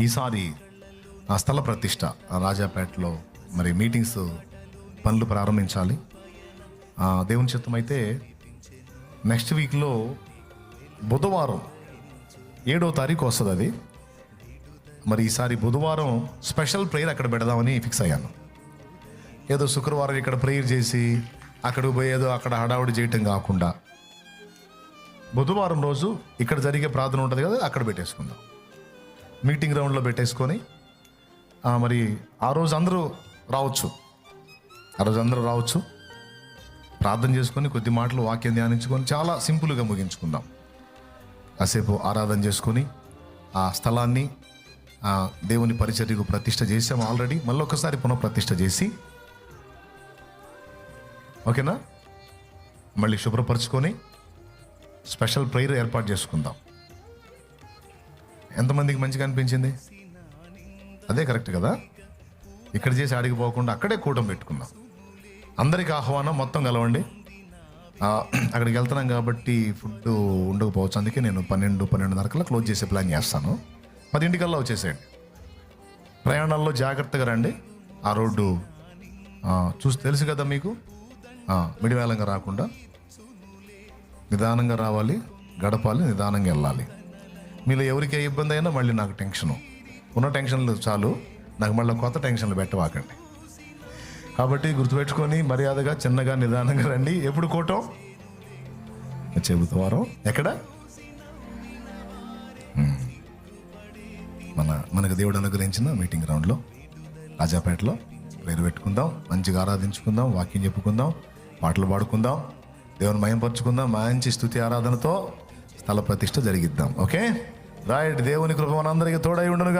ఈసారి ఆ స్థల ప్రతిష్ట రాజాపేటలో మరి మీటింగ్స్ పనులు ప్రారంభించాలి. ఆ, దేవుని చిత్తమైతే అయితే నెక్స్ట్ వీక్లో బుధవారం ఏడో తారీఖు వస్తుంది అది. మరి ఈసారి బుధవారం స్పెషల్ ప్రేయర్ అక్కడ పెడదామని ఫిక్స్ అయ్యాను. ఏదో శుక్రవారం ఇక్కడ ప్రేయర్ చేసి అక్కడికి పోయి ఏదో అక్కడ హడావుడి చేయటం కాకుండా బుధవారం రోజు ఇక్కడ జరిగే ప్రార్థన ఉంటుంది కదా అక్కడ పెట్టేసుకుందాం. మీటింగ్ గ్రౌండ్లో పెట్టేసుకొని మరి ఆ రోజు అందరూ రావచ్చు. ఆ రోజు అందరూ రావచ్చు. ప్రార్థన చేసుకొని కొద్ది మాటలు వాక్యం ధ్యానించుకొని చాలా సింపుల్గా ముగించుకుందాం. కాసేపు ఆరాధన చేసుకొని ఆ స్థలాన్ని దేవుని పరిచర్యకు ప్రతిష్ట చేసాము ఆల్రెడీ. మళ్ళీ ఒకసారి పునఃప్రతిష్ట చేసి ఓకేనా? మళ్ళీ శుభ్రపరచుకొని స్పెషల్ ప్రేయర్ ఏర్పాటు చేసుకుందాం. ఎంతమందికి మంచిగా అనిపించింది? అదే కరెక్ట్ కదా? ఇక్కడ చేసి ఆడికి పోకుండా అక్కడే కూటం పెట్టుకుందాం అందరికి ఆహ్వానం మొత్తం కలవండి. అక్కడికి వెళ్తున్నాం కాబట్టి ఫుడ్ ఉండకపోవచ్చు. అందుకే నేను పన్నెండు పన్నెండున్నరకల్లా క్లోజ్ చేసే ప్లాన్ చేస్తాను. పదింటికల్లా వచ్చేసేయండి. ప్రయాణాల్లో జాగ్రత్తగా రండి. ఆ రోడ్డు చూసి తెలుసు కదా మీకు? ఆ, మిడివేలంగా రాకుండా. నిదానంగా రావాలి గడపాలి నిదానంగా వెళ్ళాలి. మీలో ఎవరికి ఏ ఇబ్బంది అయినా మళ్ళీ నాకు టెన్షను. ఉన్న టెన్షన్లు చాలు. నాకు మళ్ళీ కొత్త టెన్షన్లు పెట్టవాకండి. కాబట్టి గుర్తుపెట్టుకొని మర్యాదగా చిన్నగా నిదానంగా రండి. ఎప్పుడు కోటం? వచ్చే ఎక్కడ? మన మనకు దేవుడు అనుగ్రహించిన మీటింగ్ గ్రౌండ్లో రాజాపేటలో పేరు పెట్టుకుందాం. మంచిగా ఆరాధించుకుందాం. వాక్యం చెప్పుకుందాం. పాటలు పాడుకుందాం. దేవుని మయంపరుచుకుందాం. మంచి స్థుతి ఆరాధనతో స్థల ప్రతిష్ట జరిగిద్దాం ఓకే? రైట్ దేవుని కృప మనందరికీ తోడై ఉండును